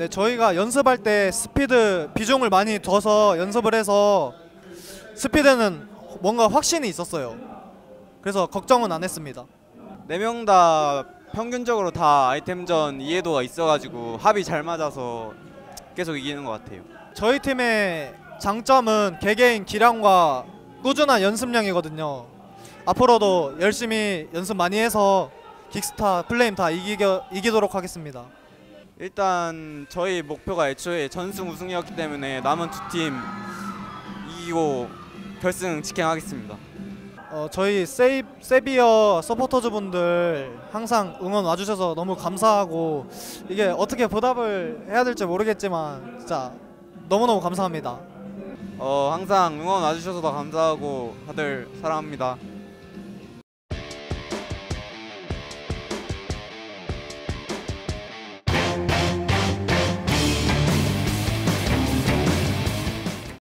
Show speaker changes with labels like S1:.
S1: 네, 저희가 연습할 때 스피드 비중을 많이 둬서 연습을 해서 스피드는 뭔가 확신이 있었어요. 그래서 걱정은 안 했습니다.
S2: 네 명 다 평균적으로 다 아이템전 이해도가 있어가지고 합이 잘 맞아서 계속 이기는 것 같아요.
S1: 저희 팀의 장점은 개개인 기량과 꾸준한 연습량이거든요. 앞으로도 열심히 연습 많이 해서 긱스타 플레임 다 이기겨, 이기도록 하겠습니다.
S2: 일단 저희 목표가 애초에 전승 우승이었기 때문에 남은 두 팀 이기고 결승 직행하겠습니다.
S1: 어, 저희 세이, 세비어 서포터즈 분들 항상 응원 와주셔서 너무 감사하고 이게 어떻게 보답을 해야 될지 모르겠지만 진짜 너무너무 감사합니다.
S2: 어, 항상 응원 와주셔서 더 감사하고 다들 사랑합니다.